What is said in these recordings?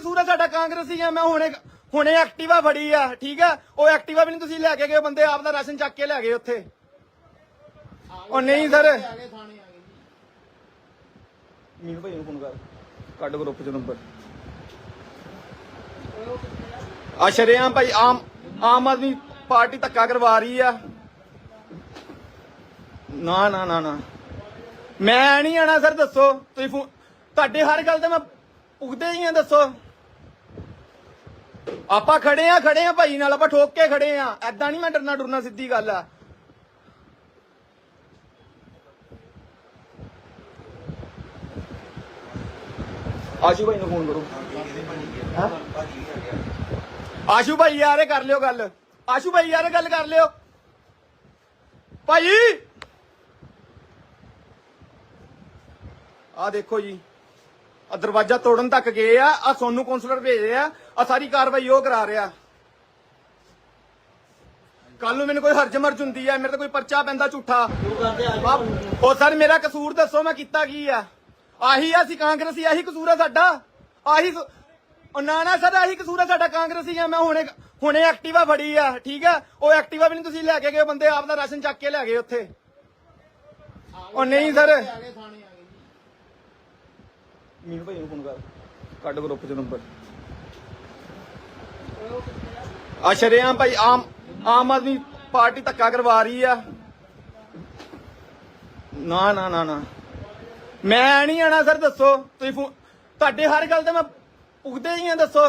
ਕਸੂਰ ਆ, ਸਾਡਾ ਕਾਂਗਰਸੀ ਆ, ਮੈਂ ਹੁਣੇ ਹੁਣੇ ਐਕਟਿਵਾ ਫੜੀ ਆ, ਠੀਕ ਆ? ਉਹ ਐਕਟਿਵਾ ਵੀ ਨਹੀਂ ਤੁਸੀਂ ਲੈ ਕੇ ਗਏ ਬੰਦੇ ਆਪ ਦਾ ਰਾਸ਼ਨ ਚੱਕ ਕੇ ਲੈ ਗਏ ਉੱਥੇ। ਉਹ ਨਹੀਂ, ਸਰ। ਮੀਨੂ ਭਾਈ ਨੂੰ ਫੋਨ ਕਰ। ਕੱਢ ਗਰੁੱਪ ਚ ਨੰਬਰ। ਆ ਸ਼ਰੇਆਮ ਭਾਈ, ਆਮ ਆਮ ਆਦਮੀ ਪਾਰਟੀ ਧੱਕਾ ਕਰਵਾ ਰਹੀ ਆ। ਨਾ ਨਾ ਨਾ ਨਾ। ਮੈਂ ਨਹੀਂ ਆਣਾ, ਸਰ, ਦੱਸੋ। ਤੁਸੀਂ ਤੁਹਾਡੇ ਹਰ ਗੱਲ ਤੇ ਮੈਂ ਉਗਦੇ ਹੀ ਆ, ਦੱਸੋ। ਆਪਾਂ ਖੜੇ ਆ ਖੜੇ ਆ ਭਾਈ ਨਾਲ, ਆਪਾਂ ਠੋਕ ਕੇ ਖੜੇ ਆ। ਐਦਾਂ ਨਹੀਂ ਮੈਂ ਡਰਨਾ ਡਰਨਾ ਸਿੱਧੀ ਗੱਲ ਆ। ਆਸ਼ੂ ਭਾਈ ਨੂੰ ਫੋਨ ਕਰੋ। ਆਸ਼ੂ ਭਾਈ ਯਾਰ, ਇਹ ਕਰ ਲਿਓ ਗੱਲ। ਆਸ਼ੂ ਭਾਈ ਯਾਰ ਗੱਲ ਕਰ ਲਿਓ। ਭਾਈ! ਆ ਦੇਖੋ ਜੀ। ਆ ਦਰਵਾਜ਼ਾ ਤੋੜਨ ਤੱਕ ਗਏ ਆ ਆ ਸੋਨੂੰ ਕਾਉਂਸਲਰ ਭੇਜੇ ਆ ਆ ਸਾਰੀ ਕਾਰਵਾਈ ਉਹ ਕਰਾ ਰਿਹਾ। ਕੱਲ ਨੂੰ ਮੈਨੂੰ ਕੋਈ ਹਰਜ ਮਰਜ ਹੁੰਦੀ ਆ, ਮੇਰੇ ਤੇ ਕੋਈ ਪਰਚਾ ਪੈਂਦਾ ਝੂਠਾ। ਉਹ ਸਰ, ਮੇਰਾ ਕਸੂਰ ਦੱਸੋ ਮੈਂ ਕੀਤਾ ਕੀ ਆ? ਆਹੀ ਆ ਅਸੀਂ ਕਾਂਗਰਸੀ, ਆਹੀ ਕਸੂਰ ਆ ਸਾਡਾ। ਆਹੀ ਉਹ ਨਾ ਨਾ ਸਰ, ਆਹੀ ਕਸੂਰ ਆ ਸਾਡਾ ਕਾਂਗਰਸੀ ਆ, ਮੈਂ ਹੁਣੇ ਹੁਣੇ ਐਕਟਿਵਾ ਫੜੀ ਆ, ਠੀਕ ਆ? ਉਹ ਐਕਟਿਵਾ ਵੀ ਨਹੀਂ ਤੁਸੀਂ ਲੈ ਕੇ ਗਏ ਬੰਦੇ ਆਪ ਦਾ ਰਾਸ਼ਨ ਚੱਕ ਕੇ ਲੈ ਗਏ ਉੱਥੇ। ਉਹ ਨਹੀਂ ਸਰ। ਮੀਨੂ ਭਾਈ ਨੂੰ ਫੋਨ ਕਰ। ਕੱਢ ਗਰੁੱਪ ਚ ਨੰਬਰ ਆ ਸ਼ਰੇਆਮ ਭਾਈ, ਆਮ ਆਮ ਆਦਮੀ ਪਾਰਟੀ ਧੱਕਾ ਕਰਵਾ ਰਹੀ ਆ। ਨਾ ਨਾ ਨਾ ਨਾ। ਮੈਂ ਨਹੀਂ ਆਣਾ, ਸਰ, ਦੱਸੋ। ਤੁਸੀਂ ਤੁਹਾਡੇ ਹਰ ਗੱਲ ਤੇ ਮੈਂ ਪੁੱਗਦੇ ਹੀ ਆ, ਦੱਸੋ।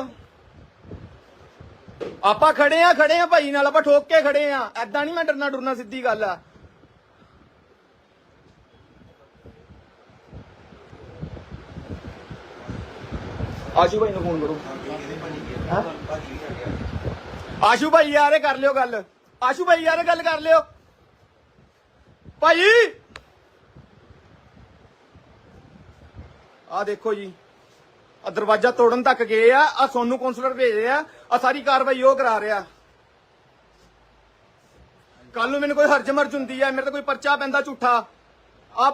ਆਪਾਂ ਖੜੇ ਆ ਖੜੇ ਆ ਭਾਈ ਨਾਲ, ਆਪਾਂ ਠੋਕ ਕੇ ਖੜੇ ਆ। ਐਦਾਂ ਨਹੀਂ ਮੈਂ ਡਰਨਾ ਡਰਨਾ ਸਿੱਧੀ ਗੱਲ ਆ। ਆਸ਼ੂ ਭਾਈ ਨੂੰ ਫੋਨ ਕਰੋ। ਹੈਂ? ਆਸ਼ੂ ਭਾਈ ਯਾਰ, ਇਹ ਕਰ ਲਿਓ ਗੱਲ। ਆਸ਼ੂ ਭਾਈ ਯਾਰ, ਇਹ ਗੱਲ ਕਰ ਲਿਓ। ਭਾਈ! ਆ ਦੇਖੋ ਜੀ ਆ ਦਰਵਾਜ਼ਾ ਤੋੜਨ ਤੱਕ ਗਏ ਆ ਆ ਸੋਨੂੰ ਕਾਉਂਸਲਰ ਭੇਜੇ ਆ ਆ ਸਾਰੀ ਕਾਰਵਾਈ ਉਹ ਕਰਾ ਰਿਹਾ। ਕੱਲ ਨੂੰ ਮੈਨੂੰ ਕੋਈ ਹਰਜ ਮਰਜ ਹੁੰਦੀ ਆ, ਮੇਰੇ ਤੇ ਕੋਈ ਪਰਚਾ ਪੈਂਦਾ ਝੂਠਾ। ਆ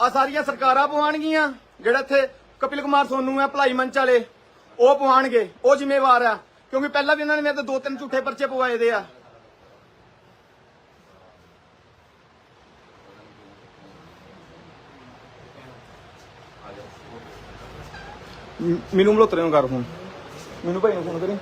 ਆ ਸਾਰੀਆਂ ਸਰਕਾਰਾਂ ਪਵਾਣਗੀਆਂ ਜਿਹੜਾ ਇੱਥੇ ਕਪਿਲ ਕੁਮਾਰ ਸੋਨੂ ਹੈ ਭਲਾਈ ਮੰਚ ਵਾਲੇ। ਉਹ ਪਵਾਣਗੇ ਉਹ ਜ਼ਿੰਮੇਵਾਰ ਆ। ਕਿਉਂਕਿ ਪਹਿਲਾਂ ਵੀ ਇਹਨਾਂ ਨੇ ਮੇਰੇ ਤੇ ਦੋ ਤਿੰਨ ਝੂਠੇ ਪਰਚੇ ਪਵਾਏ ਦੇ ਆ। ਮੈਨੂੰ ਮਲੋਤਰੇ ਨੂੰ ਕਰ ਫੋਨ ਮੈਨੂੰ ਭਾਈ ਨੂੰ ਫੋਨ ਕਰੀ।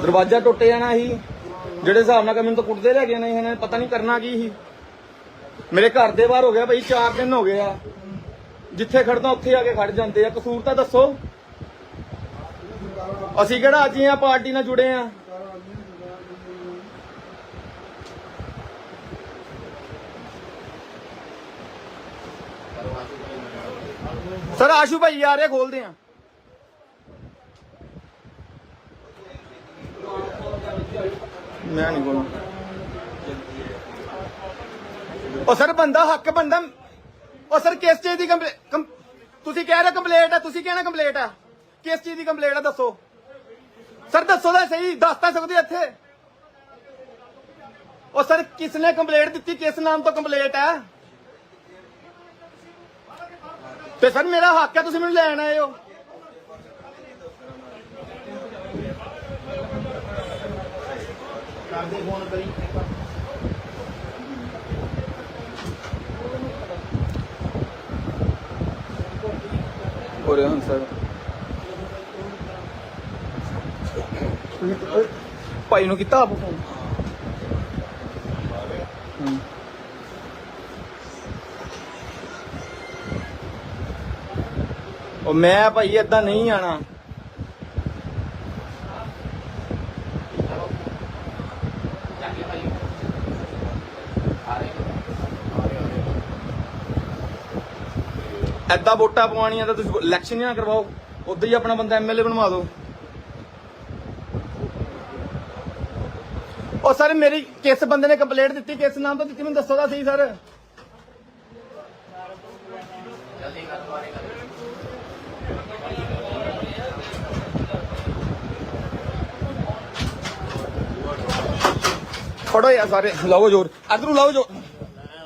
ਦਰਵਾਜ਼ਾ ਟੁੱਟ ਜਾਣਾ ਸੀ। ਜਿਹੜੇ ਹਿਸਾਬ ਨਾਲ ਕਿ ਮੈਨੂੰ ਤਾਂ ਕੁੱਟਦੇ ਲੈ ਗਏ ਨੇ, ਇਹਨਾਂ ਨੇ ਪਤਾ ਨਹੀਂ ਕਰਨਾ ਕੀ ਸੀ। ਮੇਰੇ ਘਰ ਦੇ ਬਾਹਰ ਹੋ ਗਿਆ ਭਾਈ 4 ਦਿਨ ਹੋ ਗਏ ਆ। ਜਿੱਥੇ ਖੜਦਾ ਉੱਥੇ ਆ ਕੇ ਖੜ ਜਾਂਦੇ ਆ। ਕਸੂਰ ਤਾਂ ਦੱਸੋ। ਅਸੀਂ ਕਿਹੜਾ ਅੱਜ ਆ ਪਾਰਟੀ ਨਾਲ ਜੁੜੇ ਆ? ਸਰ, ਆਸ਼ੂ ਭਾਈ ਆ ਰਹੇ ਖੋਲਦੇ ਆ। ਮੈਂ ਨਹੀਂ ਬੋਲਣਾ। ਉਹ ਸਰ ਬੰਦਾ ਹੱਕ ਬੰਦਾ, ਉਹ ਸਰ ਕਿਸ ਚੀਜ਼ ਦੀ ਕੰਪਲੇ ਤੁਸੀਂ ਕਹਿ ਰਹੇ ਕੰਪਲੇਂਟ ਹੈ ਤੁਸੀਂ ਕਹਿਣਾ ਕੰਪਲੇਂਟ ਹੈ ਕਿਸ ਚੀਜ਼ ਦੀ ਕੰਪਲੇਂਟ ਹੈ ਦੱਸੋ। ਸਰ ਦੱਸੋ ਤਾਂ ਸਹੀ, ਦੱਸ ਤਾਂ ਸਕਦੇ ਇੱਥੇ। ਉਹ ਸਰ ਕਿਸ ਨੇ ਕੰਪਲੇਂਟ ਦਿੱਤੀ, ਕਿਸ ਨਾਮ ਤੋਂ ਕੰਪਲੇਂਟ ਹੈ ਤੇ ਸਰ ਮੇਰਾ ਹੱਕ ਹੈ ਤੁਸੀਂ ਮੈਨੂੰ ਲੈਣ ਆਏ ਹੋ। ਕਰਦੇ ਫੋਨ ਕਰੀ। ਔਰ ਹਾਂ ਸਰ। ਭਾਈ ਨੂੰ ਕੀਤਾ ਆਪ ਫੋਨ? ਹਮ। ਉਹ ਮੈਂ ਭਾਈ ਏਦਾਂ ਨਹੀਂ ਆਣਾ। ਐਦਾਂ ਵੋਟਾਂ ਪਵਾਉਣੀਆਂ ਤਾਂ ਤੁਸੀਂ ਇਲੈਕਸ਼ਨ ਹੀ ਨਾ ਕਰਵਾਓ, ਉਦੋਂ ਹੀ ਆਪਣਾ ਬੰਦਾ ਐਮਐਲਏ ਬਣਵਾ ਦਿਓ। ਉਹ ਸਰ, ਮੇਰੀ ਕਿਸ ਬੰਦੇ ਨੇ ਕੰਪਲੇਂਟ ਦਿੱਤੀ, ਕਿਸ ਨਾਮ ਤੋਂ ਦਿੱਤੀ, ਮੈਨੂੰ ਦੱਸੋ ਤਾਂ ਸਹੀ ਸਰ। ਫੜੋ ਯਾਰ ਸਾਰੇ, ਲਾਓ ਜੋਰ, ਇਧਰੋਂ ਲਾਓ ਜੋਰ।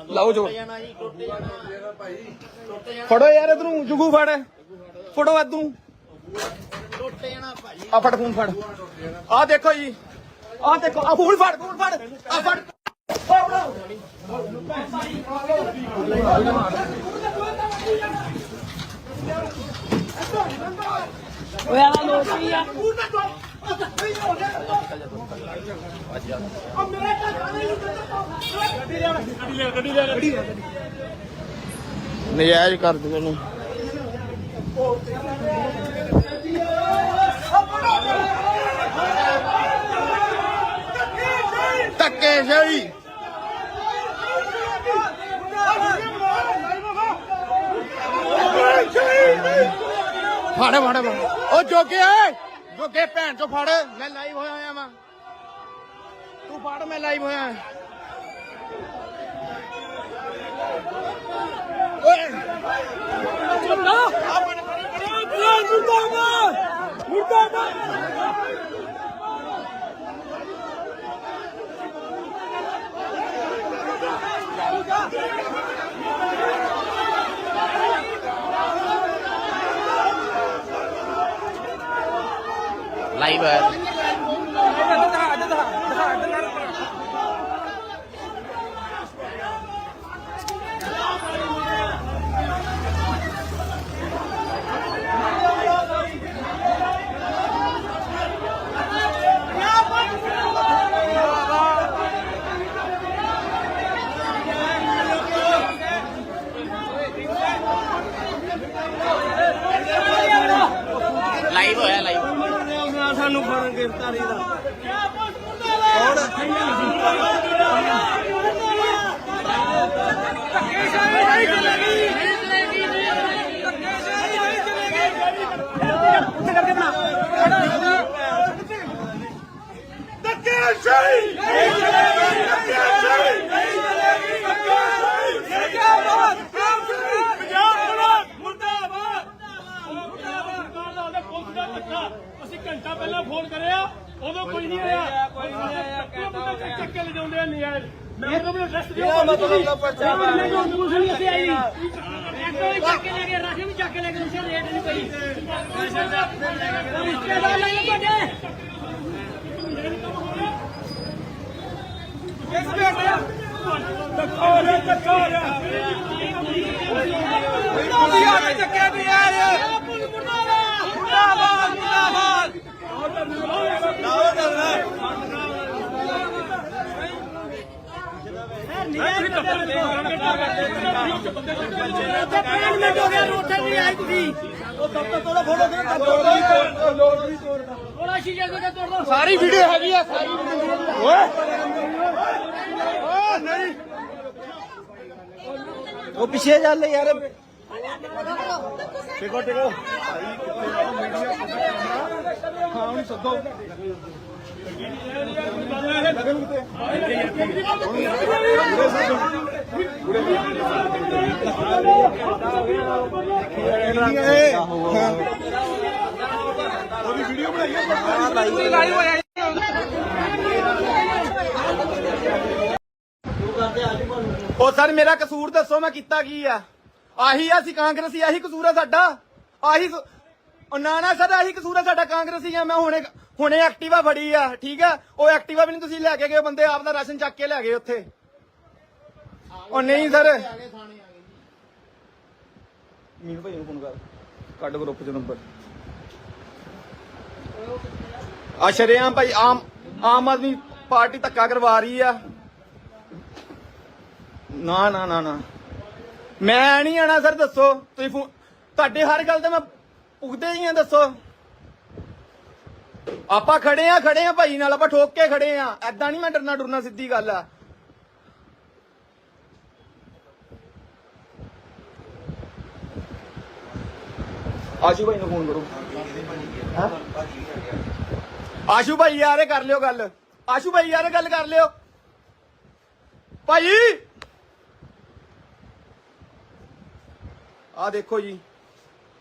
ਲਾਓ ਜੋਰ। ਫੜੋ ਯਾਰ ਇਧਰੋਂ ਜੁਗੂ ਫੜ। ਫੜੋ ਇਧਰੋਂ। ਆ ਫੜ ਫੋਨ ਫੜ। ਆ ਦੇਖੋ ਜੀ। ਆ ਦੇਖੋ ਆ ਫੋਨ ਫੜ ਫੋਨ ਫੜ। ਆ ਫੜ। ਓਏ ਆ ਲੋਕ ਵੀ ਆ। ਨਜਾਇਜ਼ ਕਰ ਦਿਓ ਇਹਨੂੰ ਧੱਕੇ ਸ਼ਾਹੀ। ਫੜ ਫੜ ਉਹ ਜੋਗੇ ਓਏ ਜੋਗੇ ਭੈਣ ਚੋ ਫੜ। ਮੈਂ ਲਾਈਵ ਹੋਇਆ ਹੋਇਆ ਵਾਂ। ਤੂੰ ਫੜ, ਮੈਂ ਲਾਈਵ ਹੋਇਆ। ਓਏ ਲਾਈਵ ਹੈ ਲਾਈਵ ਹੋਇਆ ਫੜਨ ਗ੍ਰਿਫਤਾਰੀ ਦਾ। ਅਸੀਂ ਉਦੋਂ ਕੋਈ ਨਹੀਂ ਆਇਆ। ਕੋਈ ਨਹੀਂ ਆਇਆ ਚੱਕ ਕੇ ਲੈ ਜਾਂਦੇ ਆ ਨਜਾਇਜ਼। ਮੈਂ ਤਾਂ ਵੀ ਅਰੈਸਟ ਦਿਓ ਮਤਲਬ ਦਾ ਪਰਚਾ ਮੈਂ ਜੋ ਪੁਲਿਸ ਨਹੀਂ। ਅਸੀਂ ਆਈ ਇੱਕ ਵੀ ਚੱਕ ਕੇ ਲੈ ਗਏ ਰਾਸ਼ਨ ਵੀ ਚੱਕ ਕੇ ਲੈ ਗਏ ਉਸੇ ਰੇਟ ਨਹੀਂ ਪਈ ਰਿਸ਼ਤੇਦਾਰ ਲੈ ਗਏ ਤੁਹਾਡੇ ਧੱਕਾ ਰਿਹਾ ਧੱਕਾ ਰਿਹਾ। ਚੱਕਿਆ ਵੀ ਯਾਰ ਮਿੰਟ ਹੋ ਗਿਆ ਰੋਟੇ ਨਹੀਂ ਆਈ ਤੁਸੀਂ ਥੋੜਾ ਸ਼ੀਸ਼ਾ ਦੇ ਤੋੜ ਦੋ ਸਾਰੀ ਵੀਡੀਓ ਹੈਗੀ ਆ। ਸਾਰੀ ਓਏ ਓ ਨਹੀਂ। ਉਹ ਪਿੱਛੇ ਚੱਲ ਯਾਰ। ਟਿਕੋ ਟਿਕੋ। ਹਾਂ ਉਹਨੂੰ ਸੱਦੋ। ਉਹਦੀ ਵੀਡੀਓ ਬਣਾਈ ਹੈ ਉਹ ਸਰ, ਮੇਰਾ ਕਸੂਰ ਦੱਸੋ, ਮੈਂ ਕੀਤਾ ਕੀ ਆ? ਆਹੀ ਆ ਅਸੀਂ ਕਾਂਗਰਸੀ, ਆਹੀ ਕਸੂਰ ਆ ਸਾਡਾ? ਆਹੀ ਸ- ਉਹ ਨਾ ਨਾ ਸਰ, ਆਹੀ ਕਸੂਰ ਆ ਸਾਡਾ ਕਾਂਗਰਸੀ ਆ, ਮੈਂ ਹੁਣੇ ਹੁਣੇ ਐਕਟਿਵਾ ਫੜੀ ਆ, ਠੀਕ ਆ? ਉਹ ਐਕਟਿਵਾ ਵੀ ਨਹੀਂ ਤੁਸੀਂ ਲੈ ਕੇ ਗਏ, ਉਹ ਬੰਦੇ ਆਪ ਦਾ ਰਾਸ਼ਨ ਚੱਕ ਕੇ ਲੈ ਗਏ ਉੱਥੇ। ਉਹ ਨਹੀਂ ਸਰ। ਮੀਨੂ ਭਾਈ ਨੂੰ ਫੋਨ ਕਰ। ਕੱਢ ਗਰੁੱਪ ਚ ਨੰਬਰ। ਆ ਸ਼ਰੇਆਮ ਭਾਈ, ਆਮ ਆਮ ਆਦਮੀ ਪਾਰਟੀ ਧੱਕਾ ਕਰਵਾ ਰਹੀ ਆ। ਨਾ ਨਾ ਨਾ ਨਾ। ਮੈਂ ਨਹੀਂ ਆਣਾ ਸਰ, ਦੱਸੋ। ਤੁਸੀਂ ਤੁਹਾਡੇ ਹਰ ਗੱਲ ਤੇ ਮੈਂ ਉਗਦੇ ਹੀ ਆ, ਦੱਸੋ। ਆਪਾਂ ਖੜੇ ਆ ਖੜੇ ਆ ਭਾਈ ਨਾਲ, ਆਪਾਂ ਠੋਕ ਕੇ ਖੜੇ ਆ। ਐਦਾਂ ਨਹੀਂ ਮੈਂ ਡਰਨਾ ਡਰਨਾ ਸਿੱਧੀ ਗੱਲ ਆ। ਆਸ਼ੂ ਭਾਈ ਨੂੰ ਫੋਨ ਕਰੋ। ਆਸ਼ੂ ਭਾਈ ਯਾਰ, ਇਹ ਕਰ ਲਿਓ ਗੱਲ। ਆਸ਼ੂ ਭਾਈ ਯਾਰ ਗੱਲ ਕਰ ਲਿਓ। ਭਾਈ! ਆ ਦੇਖੋ ਜੀ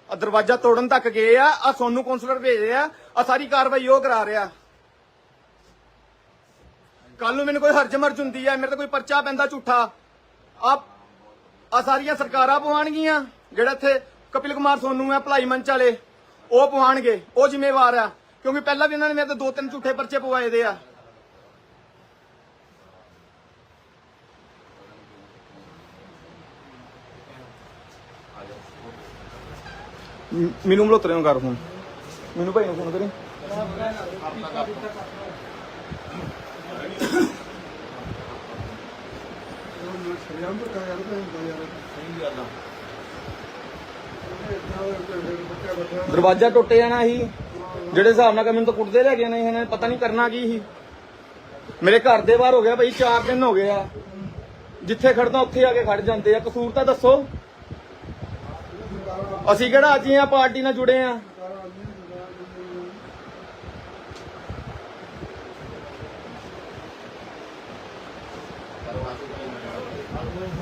ਆ ਦਰਵਾਜ਼ਾ ਤੋੜਨ ਤੱਕ ਗਏ ਆ ਆ ਸੋਨੂੰ ਕੌਂਸਲਰ ਭੇਜੇ ਆ। ਆ ਸਾਰੀ ਕਾਰਵਾਈ ਉਹ ਕਰਾ ਰਿਹਾ। ਕੱਲ ਨੂੰ ਮੈਨੂੰ ਕੋਈ ਹਰਜ ਮਰਜ ਹੁੰਦੀ ਹੈ ਮੇਰੇ ਤੇ ਕੋਈ ਪਰਚਾ ਪੈਂਦਾ ਝੂਠਾ। ਆ ਆ ਸਾਰੀਆਂ ਸਰਕਾਰਾਂ ਪਵਾਉਣਗੀਆਂ, ਜਿਹੜਾ ਇੱਥੇ ਕਪਿਲ ਕੁਮਾਰ ਸੋਨੂ ਹੈ ਭਲਾਈ ਮੰਚ ਵਾਲੇ, ਉਹ ਪਵਾਉਣਗੇ, ਉਹ ਜ਼ਿੰਮੇਵਾਰ ਆ। ਕਿਉਂਕਿ ਪਹਿਲਾਂ ਵੀ ਇਹਨਾਂ ਨੇ ਮੇਰੇ ਤੇ ਦੋ ਤਿੰਨ ਝੂਠੇ ਪਰਚੇ ਪਵਾਏ ਦੇ ਆ। ਮੈਨੂੰ ਮਲੋਤਰੇ ਨੂੰ ਕਰ ਫੋਨ। ਮੈਨੂੰ ਭਾਈ ਨੂੰ ਫੋਨ ਕਰੀ। ਦਰਵਾਜ਼ਾ ਟੁੱਟ ਜਾਣਾ ਸੀ। ਜਿਹੜੇ ਹਿਸਾਬ ਨਾਲ ਕਿ ਮੈਨੂੰ ਤਾਂ ਕੁੱਟਦੇ ਲੈ ਗਏ ਨੇ ਇਹਨਾਂ ਨੇ ਪਤਾ ਨਹੀਂ ਕਰਨਾ ਕੀ ਸੀ। ਮੇਰੇ ਘਰ ਦੇ ਬਾਹਰ ਹੋ ਗਿਆ ਭਾਈ 4 ਦਿਨ ਹੋ ਗਏ ਆ। ਜਿੱਥੇ ਖੜਦਾ ਉੱਥੇ ਆ ਕੇ ਖੜ ਜਾਂਦੇ ਆ। ਕਸੂਰ ਤਾਂ ਦੱਸੋ। ਅਸੀਂ ਕਿਹੜਾ ਅੱਜ ਆ, ਪਾਰਟੀ ਨਾਲ ਜੁੜੇ ਆ।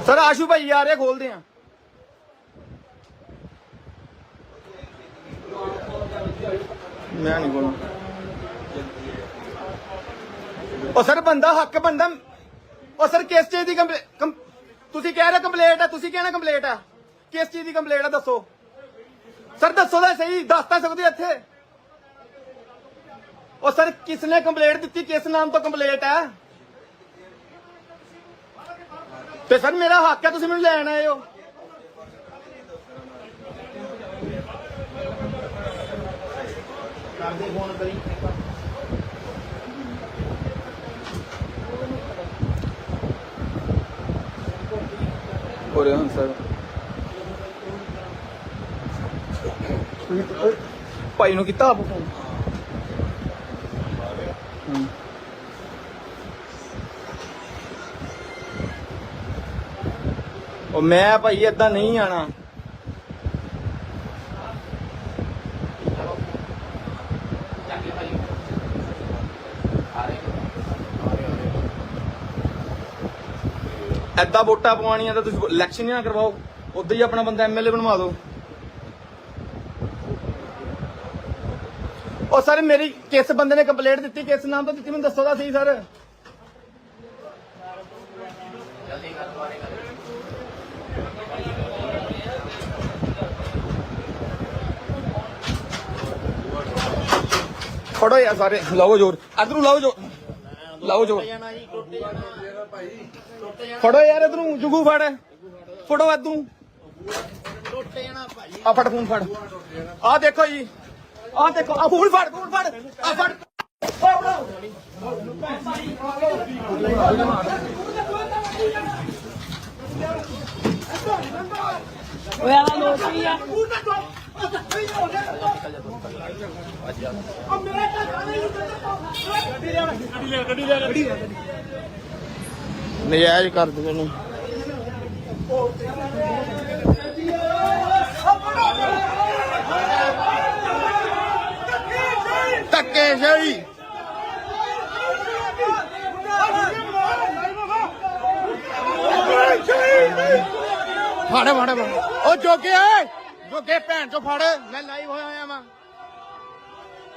ਸਰ, ਆਸ਼ੂ ਭਾਈ ਆ ਰਹੇ, ਖੋਲਦੇ ਆ। ਮੈਂ ਨਹੀਂ ਬੋਲਣਾ ਉਹ ਸਰ, ਬੰਦਾ ਹੱਕ ਬੰਦਾ, ਉਹ ਸਰ, ਕਿਸ ਚੀਜ਼ ਦੀ ਕੰਪਲੇਂਟ ਤੁਸੀਂ ਕਹਿ ਰਹੇ ਕੰਪਲੇਂਟ ਹੈ ਤੁਸੀਂ ਕਹਿਣਾ ਕੰਪਲੇਂਟ ਹੈ ਕਿਸ ਚੀਜ਼ ਦੀ ਕੰਪਲੇਂਟ ਹੈ ਦੱਸੋ। ਸਰ, ਦੱਸੋ ਤਾਂ ਸਹੀ, ਦੱਸ ਤਾਂ ਸਕਦੇ ਇੱਥੇ। ਉਹ ਸਰ, ਕਿਸ ਨੇ ਕੰਪਲੇਂਟ ਦਿੱਤੀ, ਕਿਸ ਨਾਮ ਤੋਂ ਕੰਪਲੇਂਟ ਹੈ ਤੇ ਸਰ, ਮੇਰਾ ਹੱਕ ਹੈ, ਤੁਸੀਂ ਮੈਨੂੰ ਲੈਣ ਆਏ ਹੋ। ਕਰਦੇ ਫੋਨ ਕਰੀ ਹੋ ਰਿਹਾ ਹਾਂ, ਸਰ। ਭਾਈ ਨੂੰ ਕੀਤਾ ਆਪ ਫੋਨ ਹਮ। ਉਹ ਮੈਂ ਭਾਈ ਏਦਾਂ ਨਹੀਂ ਆਣਾ। ਏਦਾਂ ਵੋਟਾਂ ਪਵਾਉਣੀਆਂ ਤਾਂ ਤੁਸੀਂ ਇਲੈਕਸ਼ਨ ਹੀ ਨਾ ਕਰਵਾਓ। ਉਦੋਂ ਹੀ ਆਪਣਾ ਬੰਦਾ ਐਮਐਲਏ ਬਣਵਾ ਦਿਓ। ਉਹ ਸਰ ਮੇਰੀ ਕਿਸ ਬੰਦੇ ਨੇ ਕੰਪਲੇਂਟ ਦਿੱਤੀ? ਕਿਸ ਨਾਮ ਤੋਂ ਦਿੱਤੀ? ਮੈਨੂੰ ਦੱਸੋ ਤਾਂ ਸਹੀ ਸਰ ਫੜੋ ਯਾਰ ਸਾਰੇ। ਲਾਓ ਜੋਰ। ਇਧਰੋਂ ਲਾਓ ਜੋਰ। ਲਾਓ ਜੋਰ। ਫੜੋ ਯਾਰ ਇਧਰੋਂ, ਜੁਗੂ ਫੜ। ਫੜੋ ਇਧਰੋਂ। ਆ ਫੜ, ਫੋਨ ਫੜ। ਆ ਦੇਖੋ ਜੀ। ਆ ਦੇਖੋ ਆ ਫੋਨ ਫੜ ਫੋਨ ਫੜ। ਆ ਫੜ। ਓਏ ਆਲਾ ਲੋਕ ਆ। ਨਜਾਇਜ਼ ਕਰ ਦੇ ਤੈਨੂੰ ਧੱਕੇ ਸ਼ਾਹੀ ਫੜ ਫੜ ਫੜ। ਉਹ ਜੋਗੇ ਓਏ ਭੈਣ ਚੋ ਫੜ। ਮੈਂ ਲਾਈਵ ਹੋਇਆ ਹੋਇਆ ਵਾਂ।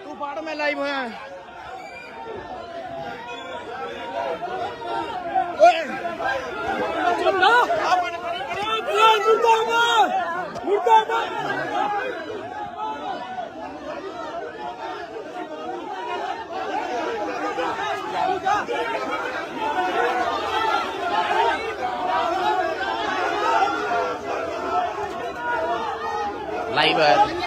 ਤੂੰ ਫੜ, ਮੈਂ ਲਾਈਵ ਹੋਇਆ। ਓਏ। ਲਾਈਵ ਹੈ ਲਾਈਵ ਹੋਇਆ ਲਾਈਵ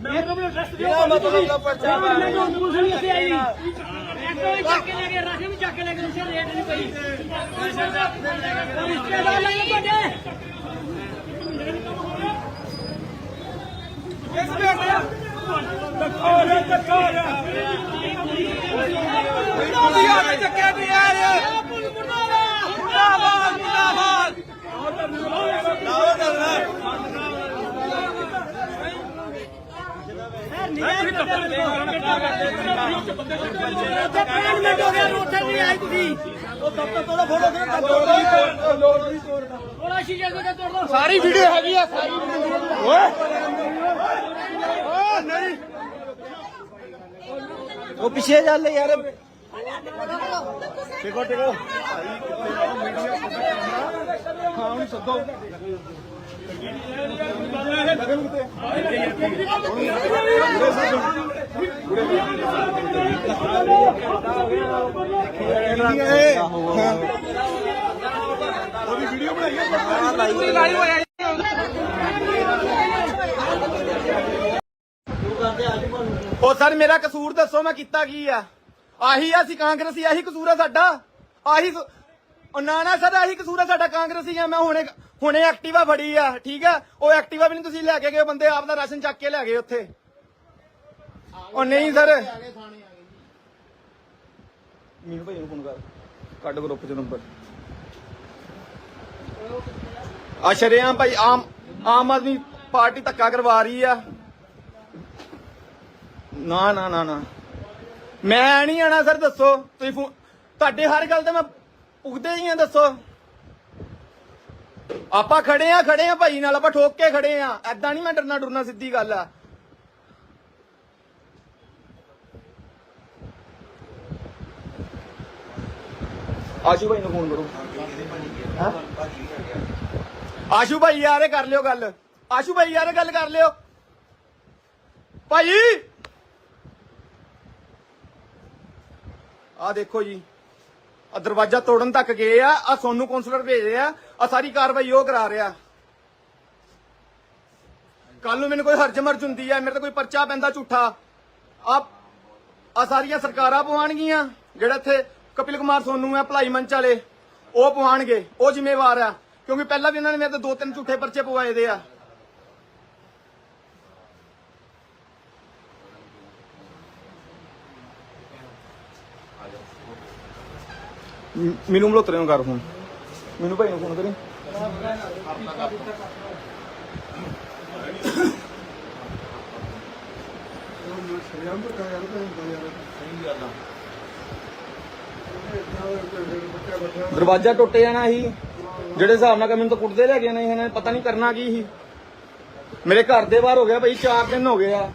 ਮੈਂ ਤੁਹਾਨੂੰ ਐਡਰੈਸ ਦਿਓ ਇਹਦਾ ਮਤਲਬ ਦਾ ਪਰਚਾ ਮੈਂ ਪੁਲਿਸ ਨਹੀਂ ਅਸੀਂ ਆਈ। ਐਕਟੋ ਵੀ ਚੱਕ ਕੇ ਲੈ ਗਏ ਰਾਸ਼ਨ ਵੀ ਚੱਕ ਕੇ ਲੈ ਗਏ ਉਸੇ ਰੇਟ ਨਹੀਂ ਪਈ। ਰਿਸ਼ਤੇਦਾਰ ਲੈ ਗਏ ਤੁਹਾਡੇ ਉਹਦੀ ਹੱਥ ਚੱਕਿਆ ਤੂੰ ਯਾਰ ਮੁਰਦਾਬਾਦ ਮੁਰਦਾਬਾਦ। ਲਾਓ ਕਰਨਾ ਮਿੰਟ ਹੋ ਗਿਆ ਉੱਥੇ ਨਹੀਂ ਆਈ ਤੁਸੀਂ ਉਹ ਫੋਟੋ ਥੋੜਾ ਸ਼ੀਸ਼ੇ ਤੋੜ ਸਾਰੀ ਵੀਡੀਓ ਹੈਗੀ ਆ ਸਾਰੀ ਓਏ। ਓ ਨਹੀਂ। ਉਹ ਪਿੱਛੇ ਚੱਲ ਯਾਰ। ਟਿਕੋ ਟਿਕੋ ਹਾਂ ਹੁਣ ਸੱਦੋ। ਉਹਦੀ ਵੀਡੀਓ ਬਣਾਈ ਲਾਈ ਹੋਇਆ ਉਹ ਸਰ, ਮੇਰਾ ਕਸੂਰ ਦੱਸੋ ਮੈਂ ਕੀਤਾ ਕੀ ਆ? ਆਹੀ ਆ ਅਸੀਂ ਕਾਂਗਰਸੀ, ਆਹੀ ਕਸੂਰ ਆ ਸਾਡਾ? ਆਹੀ ਸ- ਉਹ ਨਾ ਨਾ ਸਰ, ਆਹੀ ਕਸੂਰ ਆ ਸਾਡਾ ਕਾਂਗਰਸੀ ਆ, ਮੈਂ ਹੁਣੇ ਹੁਣੇ ਐਕਟਿਵਾ ਫੜੀ ਆ, ਠੀਕ ਆ? ਉਹ ਐਕਟਿਵਾ ਵੀ ਨਹੀਂ ਤੁਸੀਂ ਲੈ ਕੇ ਗਏ, ਬੰਦੇ ਆਪ ਦਾ ਰਾਸ਼ਨ ਚੱਕ ਕੇ ਲੈ ਗਏ ਉੱਥੇ। ਉਹ ਨਹੀਂ ਸਰ। ਮੈਨੂੰ ਭਾਈ ਨੂੰ ਫੋਨ ਕਰ। ਕੱਢ ਗਰੁੱਪ ਚ ਨੰਬਰ ਆ ਸ਼ਰੇਆਮ ਭਾਈ, ਆਮ ਆਮ ਆਦਮੀ ਪਾਰਟੀ ਧੱਕਾ ਕਰਵਾ ਰਹੀ ਆ। ਨਾ ਨਾ ਨਾ ਨਾ। ਮੈਂ ਨਹੀਂ ਆਣਾ ਸਰ, ਦੱਸੋ। ਤੁਸੀਂ ਤੁਹਾਡੇ ਹਰ ਗੱਲ ਤੇ ਮੈਂ ਪੁੱਗਦੇ ਹੀ ਆ, ਦੱਸੋ। ਆਪਾਂ ਖੜੇ ਆ ਖੜੇ ਆ ਭਾਈ ਨਾਲ, ਆਪਾਂ ਠੋਕ ਕੇ ਖੜੇ ਆ। ਐਦਾਂ ਨਹੀਂ ਮੈਂ ਡਰਨਾ ਡਰਨਾ ਸਿੱਧੀ ਗੱਲ ਆ। ਆਸ਼ੂ ਭਾਈ ਨੂੰ ਫੋਨ ਕਰੋ। ਆਸ਼ੂ ਭਾਈ ਯਾਰ, ਇਹ ਕਰ ਲਿਓ ਗੱਲ। ਆਸ਼ੂ ਭਾਈ ਯਾਰ, ਇਹ ਗੱਲ ਕਰ ਲਿਓ। ਭਾਈ! ਆ ਦੇਖੋ ਜੀ ਆ ਦਰਵਾਜ਼ਾ ਤੋੜਨ ਤੱਕ ਗਏ ਆ ਆ ਸੋਨੂੰ ਕਾਉਂਸਲਰ ਭੇਜੇ ਆ। ਆ ਸਾਰੀ ਕਾਰਵਾਈ ਉਹ ਕਰਾ ਰਿਹਾ। ਕੱਲ ਨੂੰ ਮੈਨੂੰ ਕੋਈ ਹਰਜ ਮਰਜ ਹੁੰਦੀ ਹੈ ਮੇਰੇ ਤੇ ਕੋਈ ਪਰਚਾ ਪੈਂਦਾ ਝੂਠਾ। ਆ ਆ ਸਾਰੀਆਂ ਸਰਕਾਰਾਂ ਪਵਾਉਣਗੀਆਂ, ਜਿਹੜਾ ਇੱਥੇ ਕਪਿਲ ਕੁਮਾਰ ਸੋਨੂ ਹੈ ਭਲਾਈ ਮੰਚ ਵਾਲੇ, ਉਹ ਪਵਾਉਣਗੇ, ਉਹ ਜ਼ਿੰਮੇਵਾਰ ਆ। ਕਿਉਂਕਿ ਪਹਿਲਾਂ ਵੀ ਇਹਨਾਂ ਨੇ ਮੇਰੇ ਤੇ ਦੋ ਤਿੰਨ ਝੂਠੇ ਪਰਚੇ ਪਵਾਏ ਦੇ ਆ। ਮੈਨੂੰ ਮਲੋਤਰੇ ਨੂੰ ਕਰ ਫੋਨ। ਮੈਨੂੰ ਭਾਈ ਨੂੰ ਫੋਨ ਕਰੀ। ਦਰਵਾਜ਼ਾ ਟੁੱਟ ਜਾਣਾ ਸੀ। ਜਿਹੜੇ ਹਿਸਾਬ ਨਾਲ ਕਿ ਮੈਨੂੰ ਤਾਂ ਕੁੱਟਦੇ ਲੈ ਗਏ ਨੇ ਇਹਨਾਂ ਨੇ ਪਤਾ ਨਹੀਂ ਕਰਨਾ ਕੀ ਸੀ। ਮੇਰੇ ਘਰ ਦੇ ਬਾਹਰ ਹੋ ਗਿਆ ਭਾਈ 4 ਦਿਨ ਹੋ ਗਏ ਆ।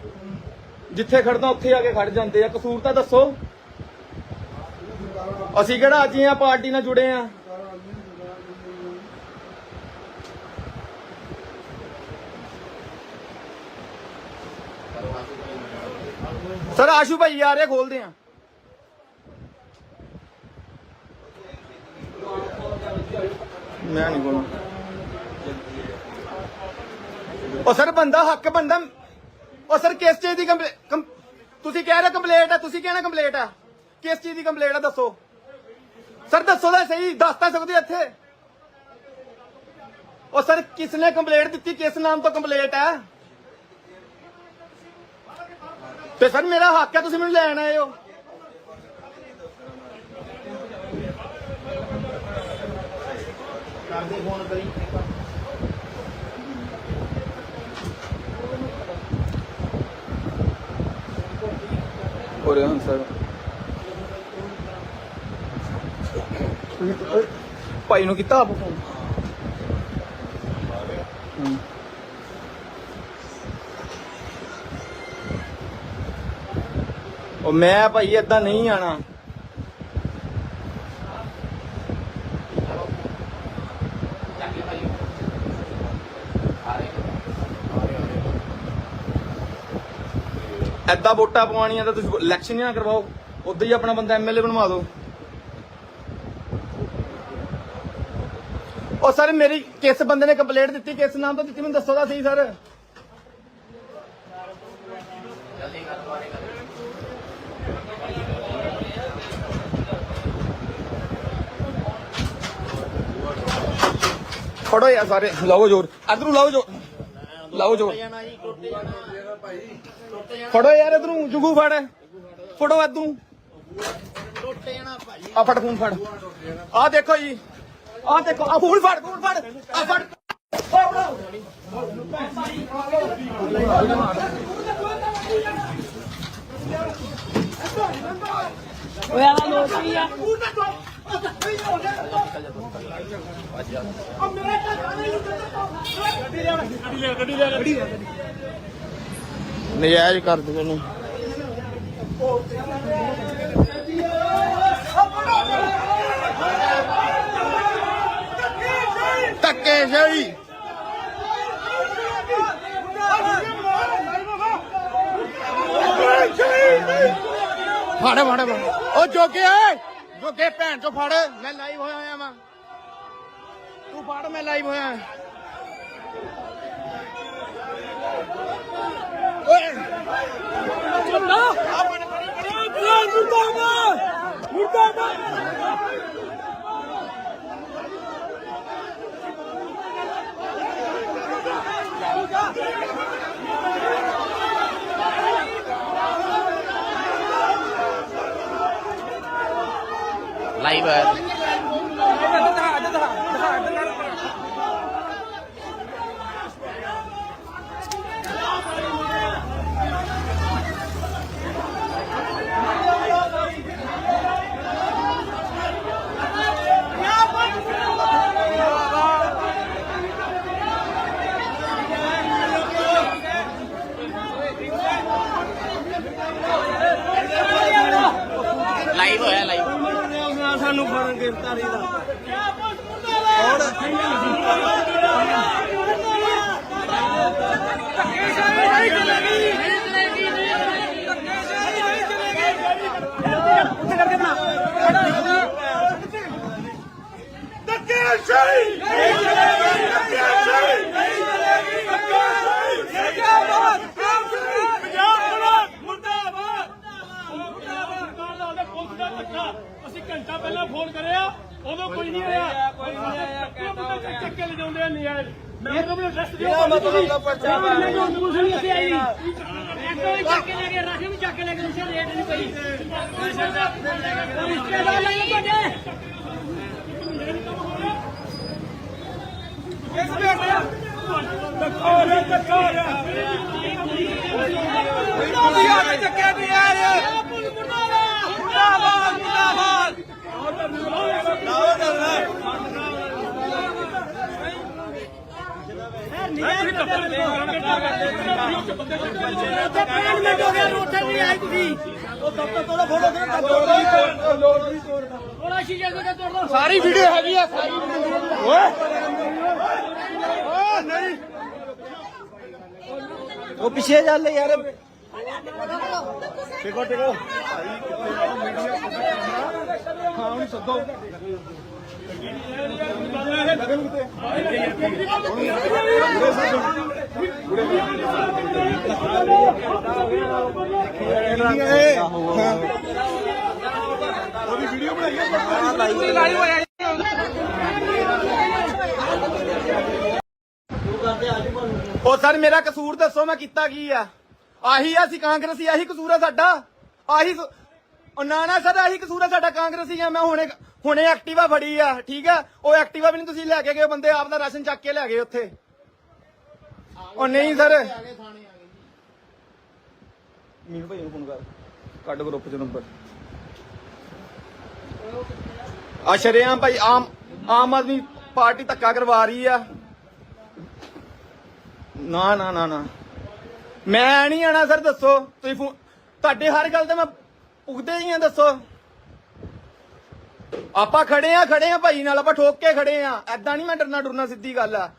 ਜਿੱਥੇ ਖੜਦਾ ਉੱਥੇ ਆ ਕੇ ਖੜ ਜਾਂਦੇ ਆ। ਕਸੂਰ ਤਾਂ ਦੱਸੋ। ਅਸੀਂ ਕਿਹੜਾ ਅੱਜ ਹੀ ਆ, ਪਾਰਟੀ ਨਾਲ ਜੁੜੇ ਆ। ਸਰ, ਆਸ਼ੂ ਭਾਈ ਆ ਰਹੇ ਖੋਲਦੇ ਆ। ਮੈਂ ਨਹੀਂ ਬੋਲਣਾ ਉਹ ਸਰ, ਬੰਦਾ ਹੱਕ ਬੰਦਾ, ਉਹ ਸਰ, ਕਿਸ ਚੀਜ਼ ਦੀ ਕੰਪਲੇ ਤੁਸੀਂ ਕਹਿ ਰਹੇ ਕੰਪਲੇਂਟ ਹੈ ਤੁਸੀਂ ਕਹਿਣਾ ਕੰਪਲੇਂਟ ਹੈ ਕਿਸ ਚੀਜ਼ ਦੀ ਕੰਪਲੇਂਟ ਹੈ ਦੱਸੋ। ਸਰ, ਦੱਸੋ ਤਾਂ ਸਹੀ, ਦੱਸ ਤਾਂ ਸਕਦੇ ਇੱਥੇ। ਉਹ ਸਰ, ਕਿਸ ਨੇ ਕੰਪਲੇਂਟ ਦਿੱਤੀ, ਕਿਸ ਨਾਮ ਤੋਂ ਕੰਪਲੇਂਟ ਹੈ ਤੇ ਸਰ ਮੇਰਾ ਹੱਕ ਹੈ ਤੁਸੀਂ ਮੈਨੂੰ ਲੈਣ ਆਏ ਹੋ। ਕਰਦੇ ਫੋਨ ਕਰੀ। ਹਾਂ ਸਰ। ਭਾਈ ਨੂੰ ਕੀਤਾ ਆਪ ਫੋਨ? ਉਹ ਮੈਂ ਭਾਈ ਏਦਾਂ ਨਹੀਂ ਆਣਾ। ਏਦਾਂ ਵੋਟਾਂ ਪਵਾਉਣੀਆਂ ਤਾਂ ਤੁਸੀਂ ਇਲੈਕਸ਼ਨ ਹੀ ਨਾ ਕਰਵਾਓ। ਉਦੋਂ ਹੀ ਆਪਣਾ ਬੰਦਾ ਐਮਐਲਏ ਬਣਵਾ ਦਿਓ। ਉਹ ਸਰ ਮੇਰੀ ਕਿਸ ਬੰਦੇ ਨੇ ਕੰਪਲੇਂਟ ਦਿੱਤੀ? ਕਿਸ ਨਾਮ ਤੋਂ ਦਿੱਤੀ? ਮੈਨੂੰ ਦੱਸੋ ਤਾਂ ਸਹੀ ਸਰ ਫੜੋ ਯਾਰ ਸਾਰੇ। ਲਾਓ ਜੋਰ। ਇਧਰੋਂ ਲਾਓ ਜੋਰ। ਲਾਓ ਜੋਰ। ਫੜੋ ਯਾਰ ਇਧਰੋਂ। ਜੁਗੂ ਫੜ। ਫੜੋ ਇਧਰੋਂ। ਆ ਫੜ ਫੋਨ ਫੜ। ਆ ਦੇਖੋ ਜੀ। ਆ ਦੇਖੋ। ਆ ਫੋਨ ਫੜ ਫੋਨ ਫੜ। ਆ ਫੜ। ਓਏ ਆ ਲੋਕ ਆ। ਨਜਾਇਜ਼ ਕਰ ਦੇ ਉਹਨੂੰ ਧੱਕੇ ਸ਼ਾਹੀ ਫੜ ਫੜ। ਉਹ ਜੋਗੇ ਓਏ ਭੈਣ ਚੋ ਫੜ। ਮੈਂ ਲਾਈਵ ਹੋਇਆ ਹੋਇਆ ਵਾਂ। ਤੂੰ ਫੜ, ਮੈਂ ਲਾਈਵ ਹੋਇਆ। ਓਏ। ਲਾਈਵ ਹੈ ਲਾਈਵ ਸਾਨੂੰ ਫੜਨ ਗ੍ਰਿਫਤਾਰੀ ਦਾ ਅਸੀਂ ਘੰਟਾ ਪਹਿਲਾਂ ਫੋਨ ਕਰਿਆ ਉਦੋਂ ਕੋਈ ਨਹੀਂ ਆਇਆ ਕੋਈ ਨਹੀਂ ਆਇਆ ਚੱਕ ਕੇ ਲਿਜਾਉਂਦੇ ਆ ਨਜਾਇਜ਼ ਮੈਂ ਉਹਨਾਂ ਨੂੰ ਐਡਰੈਸ ਦਿਓ ਇਹਦਾ ਮਤਲਬ ਦਾ ਪਰਚਾ ਮੈਂ ਕਿਉਂ ਪੁਲਿਸ ਨਹੀਂ ਅਸੀਂ ਆਈ ਇੱਕ ਵਾਰੀ ਚੱਕ ਕੇ ਲੈ ਗਏ ਰਾਸ਼ਨ ਵੀ ਚੱਕ ਕੇ ਲੈ ਗਏ ਉਸੇ ਰੇਟ ਨਹੀਂ ਪਈ ਰਿਸ਼ਤੇਦਾਰ ਲੈ ਗਏ ਤੁਹਾਡੇ ਚੱਕਿਆ ਨਹੀਂ ਆ ਰਿਹਾ ਮੁਰਦਾਬਾਦ ਮੁਰਦਾਬਾਦ ਲਾਓ ਡਰਨਾ ਮਿੰਟ ਹੋ ਗਿਆ ਰੋਟੇ ਨਹੀਂ ਆਈ ਤੁਸੀਂ ਉਹ ਦਫ਼ਤਰ ਤੋਂ ਫੋਟੋ ਕਿਹਨੇ ਤੋੜ ਲੋੜ ਨਹੀਂ ਤੋੜਦਾ ਥੋੜਾ ਸ਼ੀਸ਼ੇ ਦੇ ਤੋੜ ਦੋ ਸਾਰੀ ਵੀਡੀਓ ਹੈਗੀ ਆ। ਸਾਰੀ ਓਏ। ਓਏ ਨਹੀਂ। ਉਹ ਪਿੱਛੇ ਚੱਲ ਯਾਰ। ਟਿਕੋ ਟਿਕੋ। ਹਾਂ ਉਹਨੂੰ ਸੱਦੋ। ਉਹਦੀ ਵੀਡੀਓ ਬਣਾਈ ਹੈ ਲਾਈਵ ਹੋਇਆ ਉਹ ਸਰ, ਮੇਰਾ ਕਸੂਰ ਦੱਸੋ, ਮੈਂ ਕੀਤਾ ਕੀ ਆ? ਆਹੀ ਆ ਅਸੀਂ ਕਾਂਗਰਸੀ, ਆਹੀ ਕਸੂਰ ਆ ਸਾਡਾ? ਆਹੀ ਉਹ ਨਾ ਨਾ ਸਰ, ਆਹੀ ਕਸੂਰ ਆ ਸਾਡਾ ਕਾਂਗਰਸੀ ਆ, ਮੈਂ ਹੁਣੇ ਹੁਣੇ ਐਕਟਿਵਾ ਫੜੀ ਆ, ਠੀਕ ਆ? ਉਹ ਐਕਟਿਵਾ ਵੀ ਨਹੀਂ ਤੁਸੀਂ ਲੈ ਕੇ ਗਏ ਬੰਦੇ ਆਪ ਦਾ ਰਾਸ਼ਨ ਚੱਕ ਕੇ ਲੈ ਗਏ ਉੱਥੇ। ਉਹ ਨਹੀਂ ਸਰ। ਮੀਨੂ ਭਾਈ ਨੂੰ ਫੋਨ ਕਰ। ਕੱਢ ਗਰੁੱਪ ਚ ਨੰਬਰ ਆ ਸ਼ਰੇਆਮ ਭਾਈ, ਆਮ ਆਮ ਆਦਮੀ ਪਾਰਟੀ ਧੱਕਾ ਕਰਵਾ ਰਹੀ ਆ। ਨਾ ਨਾ ਨਾ ਨਾ। ਮੈਂ ਨਹੀਂ ਆਣਾ ਸਰ, ਦੱਸੋ। ਤੁਸੀਂ ਤੁਹਾਡੇ ਹਰ ਗੱਲ ਤੇ ਮੈਂ ਪੁੱਗਦੇ ਹੀ ਆ, ਦੱਸੋ। ਆਪਾਂ ਖੜੇ ਆ ਖੜੇ ਆ ਭਾਈ ਨਾਲ, ਆਪਾਂ ਠੋਕ ਕੇ ਖੜੇ ਆ। ਐਦਾਂ ਨਹੀਂ ਮੈਂ ਡਰਨਾ ਡਰਨਾ ਸਿੱਧੀ ਗੱਲ ਆ।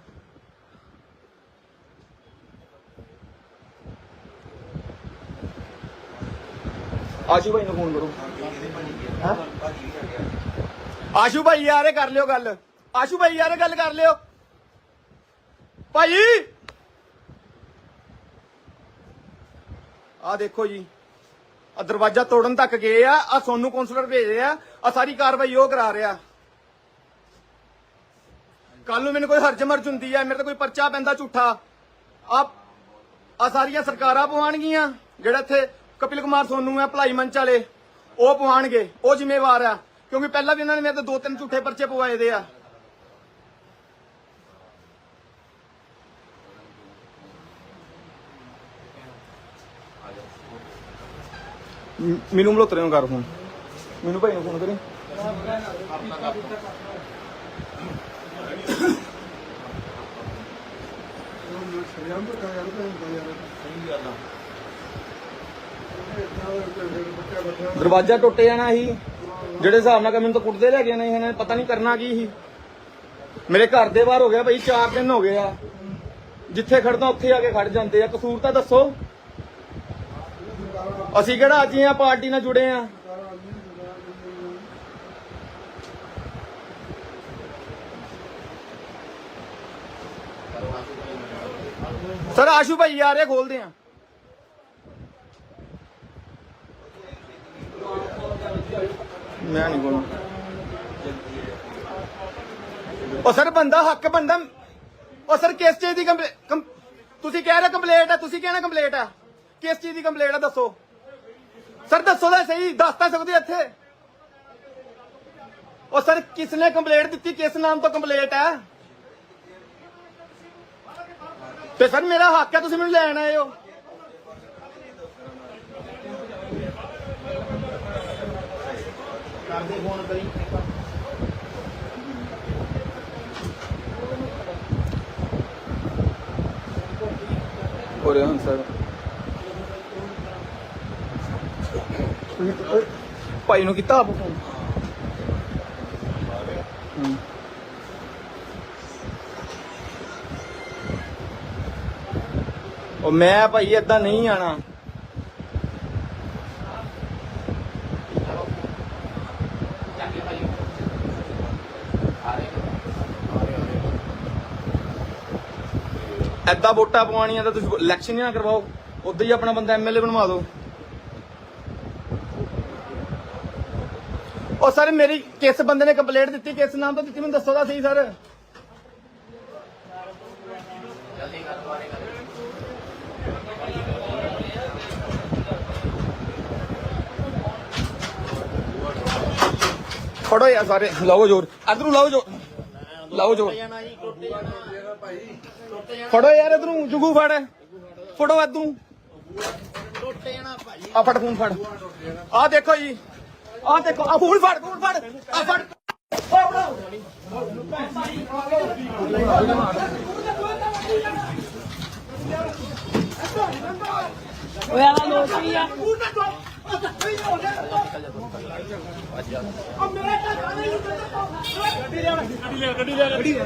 ਆਸ਼ੂ ਭਾਈ ਨੂੰ ਫੋਨ ਕਰੋ। ਆਸ਼ੂ ਭਾਈ ਯਾਰੇ ਕਰ ਲਿਓ ਗੱਲ। ਆਸ਼ੂ ਭਾਈ ਯਾਰੇ ਗੱਲ ਕਰ ਲਿਓ। ਭਾਈ! ਆ ਦੇਖੋ ਜੀ ਆ ਦਰਵਾਜ਼ਾ ਤੋੜਨ ਤੱਕ ਗਏ ਆ ਆ ਸੋਨੂੰ ਕਾਉਂਸਲਰ ਭੇਜੇ ਆ। ਆ ਸਾਰੀ ਕਾਰਵਾਈ ਉਹ ਕਰਾ ਰਿਹਾ। ਕੱਲ ਨੂੰ ਮੈਨੂੰ ਕੋਈ ਹਰਜ ਮਰਜ ਹੁੰਦੀ ਹੈ ਮੇਰੇ ਤੇ ਕੋਈ ਪਰਚਾ ਪੈਂਦਾ ਝੂਠਾ। ਆ ਆ ਸਾਰੀਆਂ ਸਰਕਾਰਾਂ ਪਵਾਉਣਗੀਆਂ, ਜਿਹੜਾ ਇੱਥੇ ਕਪਿਲ ਕੁਮਾਰ ਸੋਨੂ ਹੈ ਭਲਾਈ ਮੰਚ ਵਾਲੇ, ਉਹ ਪਵਾਉਣਗੇ, ਉਹ ਜ਼ਿੰਮੇਵਾਰ ਆ। ਕਿਉਂਕਿ ਪਹਿਲਾਂ ਵੀ ਇਹਨਾਂ ਨੇ ਮੇਰੇ ਤੇ ਦੋ ਤਿੰਨ ਝੂਠੇ ਪਰਚੇ ਪਵਾਏ ਦੇ ਆ। ਮੈਨੂੰ ਮਲੋਤਰੇ ਨੂੰ ਕਰ ਫੋਨ ਮੈਨੂੰ ਭਾਈ ਨੂੰ ਫੋਨ ਕਰੀ। ਦਰਵਾਜ਼ਾ ਟੁੱਟ ਜਾਣਾ ਸੀ। ਜਿਹੜੇ ਹਿਸਾਬ ਨਾਲ ਕਿ ਮੈਨੂੰ ਤਾਂ ਕੁੱਟਦੇ ਲੈ ਗਏ ਨੇ, ਇਹਨਾਂ ਨੇ ਪਤਾ ਨਹੀਂ ਕਰਨਾ ਕੀ ਸੀ। ਮੇਰੇ ਘਰ ਦੇ ਬਾਹਰ ਹੋ ਗਿਆ ਭਾਈ 4 ਦਿਨ ਹੋ ਗਏ ਆ। ਜਿੱਥੇ ਖੜਦਾ ਉੱਥੇ ਆ ਕੇ ਖੜ ਜਾਂਦੇ ਆ। ਕਸੂਰ ਤਾਂ ਦੱਸੋ। ਅਸੀਂ ਕਿਹੜਾ ਅੱਜ ਆ, ਪਾਰਟੀ ਨਾਲ ਜੁੜੇ ਆ। ਸਰ, ਆਸ਼ੂ ਭਾਈ ਆ ਰਹੇ ਖੋਲਦੇ ਆ। ਮੈਂ ਨਹੀਂ ਬੋਲਣਾ ਉਹ ਸਰ, ਬੰਦਾ ਹੱਕ ਬੰਦਾ। ਉਹ ਸਰ, ਕਿਸ ਚੀਜ਼ ਦੀ ਕੰਪਲੇ ਤੁਸੀਂ ਕਹਿ ਰਹੇ ਕੰਪਲੇਂਟ ਹੈ ਤੁਸੀਂ ਕਹਿਣਾ ਕੰਪਲੇਂਟ ਹੈ ਕਿਸ ਚੀਜ਼ ਦੀ ਕੰਪਲੇਂਟ ਹੈ ਦੱਸੋ। ਸਰ, ਦੱਸੋ ਤਾਂ ਸਹੀ, ਦੱਸ ਤਾਂ ਸਕਦੇ ਇੱਥੇ। ਉਹ ਸਰ, ਕਿਸ ਨੇ ਕੰਪਲੇਂਟ ਦਿੱਤੀ, ਕਿਸ ਨਾਮ ਤੋਂ ਕੰਪਲੇਂਟ ਹੈ ਤੇ ਸਰ, ਮੇਰਾ ਹੱਕ ਹੈ, ਤੁਸੀਂ ਮੈਨੂੰ ਲੈਣ ਆਏ ਹੋ। ਕਰਦੇ ਫੋਨ ਕਰੀ ਹੋ ਰਿਹਾ ਹੁਣ ਸਰ। ਭਾਈ ਨੂੰ ਕੀਤਾ ਆਪ ਫੋਨ? ਉਹ ਮੈਂ ਭਾਈ ਏਦਾਂ ਨਹੀਂ ਆਣਾ। ਏਦਾਂ ਵੋਟਾਂ ਪਵਾਉਣੀਆਂ ਤਾਂ ਤੁਸੀਂ ਇਲੈਕਸ਼ਨ ਹੀ ਨਾ ਕਰਵਾਓ, ਉਦਾਂ ਹੀ ਆਪਣਾ ਬੰਦਾ ਐਮਐਲਏ ਬਣਵਾ ਦਿਓ। ਉਹ ਸਰ ਮੇਰੀ ਕਿਸ ਬੰਦੇ ਨੇ ਕੰਪਲੇਂਟ ਦਿੱਤੀ? ਕਿਸ ਨਾਮ ਤੋਂ ਦਿੱਤੀ? ਮੈਨੂੰ ਦੱਸੋ ਤਾਂ ਸਹੀ ਸਰ ਫੜੋ ਯਾਰ ਸਾਰੇ। ਲਾਓ ਜੋਰ। ਇਧਰੋਂ ਲਾਓ ਜੋਰ। ਲਾਓ ਜੋਰ। ਫੜੋ ਯਾਰ ਇਧਰੋਂ, ਜੁਗੂ ਫੜ। ਫੜੋ ਇਧਰੋਂ। ਆ ਫੜ ਫੋਨ ਫੜ। ਆ ਦੇਖੋ ਜੀ। ਆ ਦੇਖੋ, ਆ ਫੋਨ ਫੜ ਫੋਨ ਫੜ। ਆ ਫੜ। ਆ। ਫੜੋ। ਓਏ ਆਲਾ ਲੋਕ ਵੀ ਆ ਗੱਡੀ ਲਿਆ ਗੱਡੀ ਲਿਆ ਗੱਡੀ ਲਿਆ